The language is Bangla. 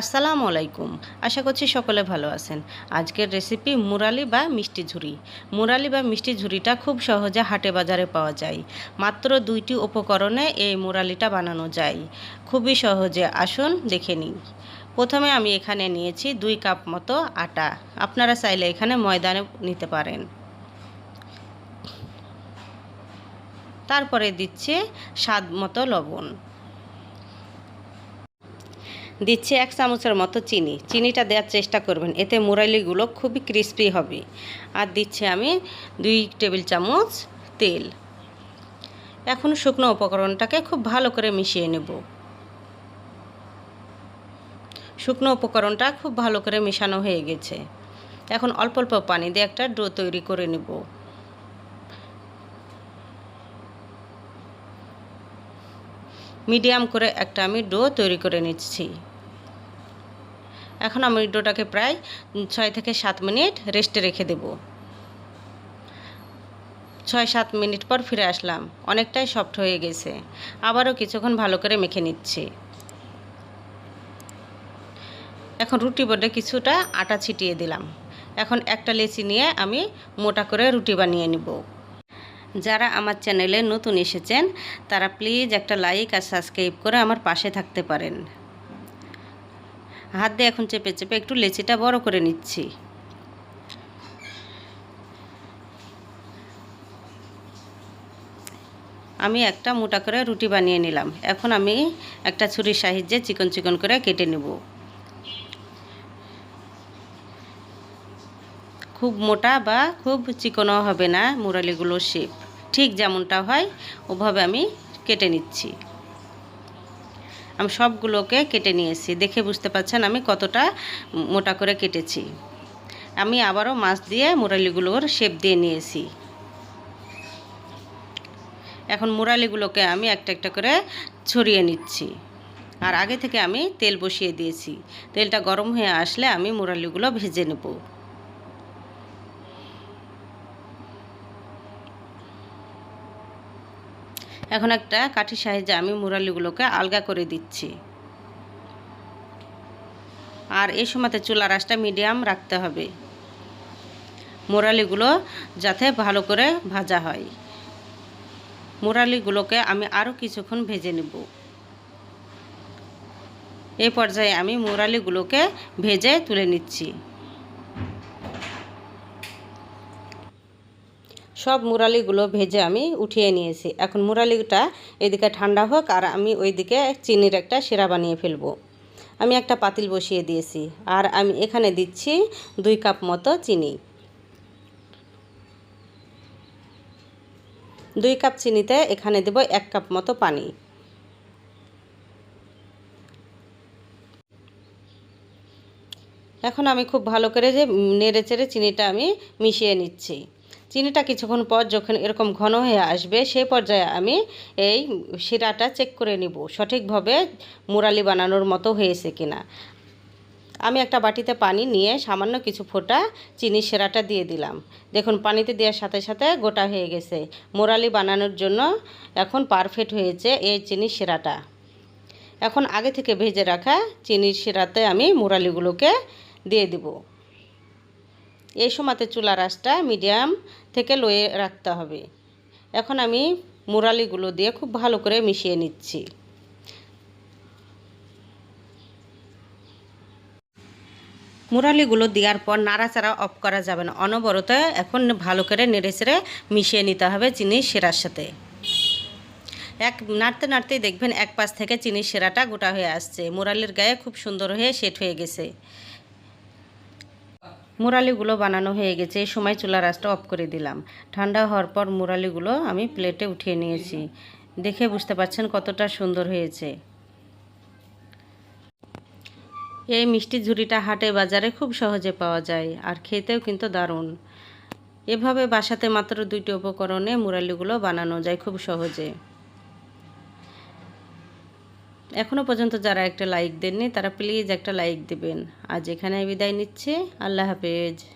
আসসালামু আলাইকুম। আশা করছি সকলে ভালো আছেন। আজকের রেসিপি মুরালি বা মিষ্টি ঝুরি। মুরালি বা মিষ্টি ঝুরিটা খুব সহজে হাটে বাজারে পাওয়া যায়। মাত্র দুইটি উপকরণে এই মুরালিটা বানানো যায়। খুবই সহজে আসুন দেখে নিই। প্রথমে আমি এখানে নিয়েছি দুই কাপ মতো আটা। আপনারা চাইলে এখানে ময়দানে নিতে পারেন। তারপরে দিচ্ছে স্বাদ মতো লবণ। দিচ্ছি এক চামচের মতো চিনি। চিনিটা দেওয়ার চেষ্টা করবেন। এতে মুরালিগুলো খুবই ক্রিস্পি হবে। আর দিচ্ছি আমি দুই টেবিল চামচ তেল। এখন শুকনো উপকরণটাকে খুব ভালো করে মিশিয়ে নেব। শুকনো উপকরণটা খুব ভালো করে মেশানো হয়ে গেছে। এখন অল্প অল্প পানি দিয়ে একটা ডো তৈরি করে নেব। মিডিয়াম করে একটা আমি ডো তৈরি করে নিচ্ছি। এখন আমি ডোটাকে প্রায় ছয় থেকে সাত মিনিট রেস্টে রেখে দেব। ছয় সাত মিনিট পর ফিরে আসলাম। অনেকটাই সফট হয়ে গেছে। আবারও কিছুক্ষণ ভালো করে মেখে নিচ্ছি। এখন রুটি বোর্ডে কিছুটা আটা ছিটিয়ে দিলাম। এখন একটা লেচি নিয়ে আমি মোটা করে রুটি বানিয়ে নিব। যারা আমার চ্যানেলে নতুন এসেছেন, তারা প্লিজ একটা লাইক আর সাবস্ক্রাইব করে আমার পাশে থাকতে পারেন। হাত দিয়ে এখন চেপে চেপে একটু লেচিটা বড় করে নিচ্ছি। আমি একটা মোটা করে রুটি বানিয়ে নিলাম। এখন আমি একটা ছুরির সাহায্যে চিকন চিকন করে কেটে নেব। খুব মোটা বা খুব চিকনও হবে না মুরালিগুলোর শেপ ঠিক যেমনটা হয়, ওভাবে আমি কেটে নিচ্ছি। আমি সবগুলোকে কেটে নিয়েছি। দেখে বুঝতে পারছেন আমি কতটা মোটা করে কেটেছি। আমি আবারও মাছ দিয়ে মুরালিগুলোর শেপ দিয়ে নিয়েছি। এখন মুরালিগুলোকে আমি একটা একটা করে ছড়িয়ে নিচ্ছি। আর আগে থেকে আমি তেল বসিয়ে দিয়েছি। তেলটা গরম হয়ে আসলে আমি মুরালিগুলো ভেজে নেব। এখন একটা কাঠি সাহায্যে আমি মুরালিগুলোকে আলগা করে দিচ্ছি। আর এই সময়তে চুলা আঁচটা মিডিয়াম রাখতে হবে। মোরালিগুলো যাতে ভালো করে ভাজা হয়। মোরালিগুলোকে আমি আরও কিছুক্ষণ ভেজে নেব। এই পর্যায়ে আমি মোরালিগুলোকে ভেজে তুলে নিচ্ছি। সব মুরালিগুলো ভেজে আমি উঠিয়ে নিয়েছি। এখন মুরালিটা এদিকে ঠান্ডা হোক আর আমি ওইদিকে চিনির একটা সেরা বানিয়ে ফেলব। আমি একটা পাতিল বসিয়ে দিয়েছি আর আমি এখানে দিচ্ছি দুই কাপ মতো চিনি। দুই কাপ চিনিতে এখানে দেব এক কাপ মতো পানি। এখন আমি খুব ভালো করে যে নেড়ে চেড়ে চিনিটা আমি মিশিয়ে নিচ্ছি। চিনিটা কিছুক্ষণ পর যখন এরকম ঘন হয়ে আসবে, সেই পর্যায়ে আমি এই শিরাটা চেক করে নিব, সঠিকভাবে মুরালি বানানোর মতো হয়েছে কিনা। আমি একটা বাটিতে পানি নিয়ে সামান্য কিছু ফোঁটা চিনি সেরাটা দিয়ে দিলাম। দেখুন, পানিতে দেওয়ার সাথে সাথে গোটা হয়ে গেছে। মোরালি বানানোর জন্য এখন পারফেক্ট হয়েছে এই চিনি সেরাটা এখন আগে থেকে ভেজে রাখা চিনির সেরাতে আমি মুরালিগুলোকে দিয়ে দেবো। এই সময়তে চুলা আঁচটা মিডিয়াম থেকে লয়ে রাখতে হবে। এখন আমি মুরালিগুলো দিয়ে খুব ভালো করে মিশিয়ে নিচ্ছি। মুরালিগুলো দেওয়ার পর নাড়াচাড়া অফ করা যাবে না। অনবরত এখন ভালো করে নেড়ে চেড়ে মিশিয়ে নিতে হবে চিনির সেরার সাথে। এক, নাড়তে নাড়তেই দেখবেন এক পাশ থেকে চিনির সেরাটা গোটা হয়ে আসছে। মুরালির গায়ে খুব সুন্দর হয়ে সেট হয়ে গেছে। মুরালিগুলো বানানো হয়ে গেছে, এই সময় চুলা রাসটা অফ করে দিলাম। ঠান্ডা হওয়ার পর মুরালিগুলো আমি প্লেটে উঠিয়ে নিয়েছি। দেখে বুঝতে পারছেন কতটা সুন্দর হয়েছে। এই মিষ্টি ঝুড়িটা হাটে বাজারে খুব সহজে পাওয়া যায়, আর খেতেও কিন্তু দারুণ। এভাবে বাসাতে মাত্র দুইটি উপকরণে মুরালিগুলো বানানো যায় খুব সহজে। এখনও পর্যন্ত যারা একটা লাইক দেননি, তারা প্লিজ একটা লাইক দেবেন। আজ এখানে বিদায় নিচ্ছে। আল্লাহ হাফেজ।